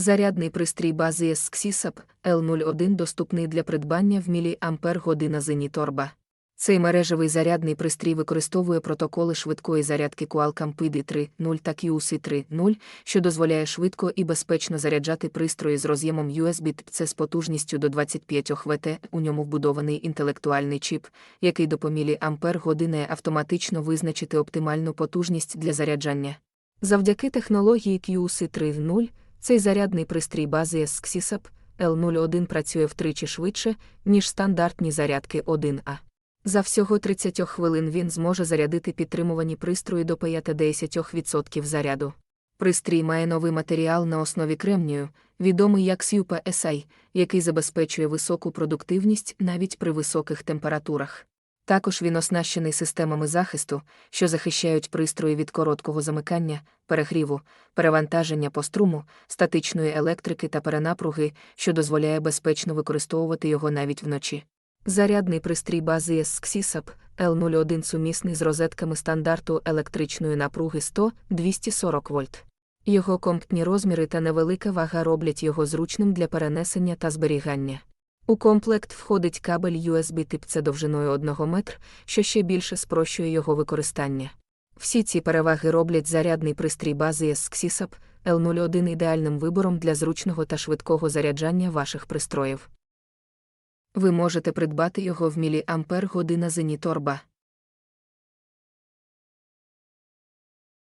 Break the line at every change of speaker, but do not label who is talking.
Зарядний пристрій бази SXISAP L01 доступний для придбання в міліампер година Зеніторба. Цей мережевий зарядний пристрій використовує протоколи швидкої зарядки Qualcomm PD 3.0 та QC 3.0, що дозволяє швидко і безпечно заряджати пристрої з роз'ємом USB Type-C з потужністю до 25 Вт. У ньому вбудований інтелектуальний чіп, який допомілі ампер години автоматично визначити оптимальну потужність для заряджання. Завдяки технології QC 3.0 цей зарядний пристрій бази SXISAP L01 працює втричі швидше, ніж стандартні зарядки 1А. За всього 30 хвилин він зможе зарядити підтримувані пристрої до 50% заряду. Пристрій має новий матеріал на основі кремнію, відомий як SUPA SI, який забезпечує високу продуктивність навіть при високих температурах. Також він оснащений системами захисту, що захищають пристрої від короткого замикання, перегріву, перевантаження по струму, статичної електрики та перенапруги, що дозволяє безпечно використовувати його навіть вночі. Зарядний пристрій бази SXISAP L01 сумісний з розетками стандарту електричної напруги 100-240 вольт. Його комптні розміри та невелика вага роблять його зручним для перенесення та зберігання. У комплект входить кабель USB тип c довжиною 1 метр, що ще більше спрощує його використання. Всі ці переваги роблять зарядний пристрій бази SXSAP L01 ідеальним вибором для зручного та швидкого заряджання ваших пристроїв. Ви можете придбати його в міліампер година Зеніторба.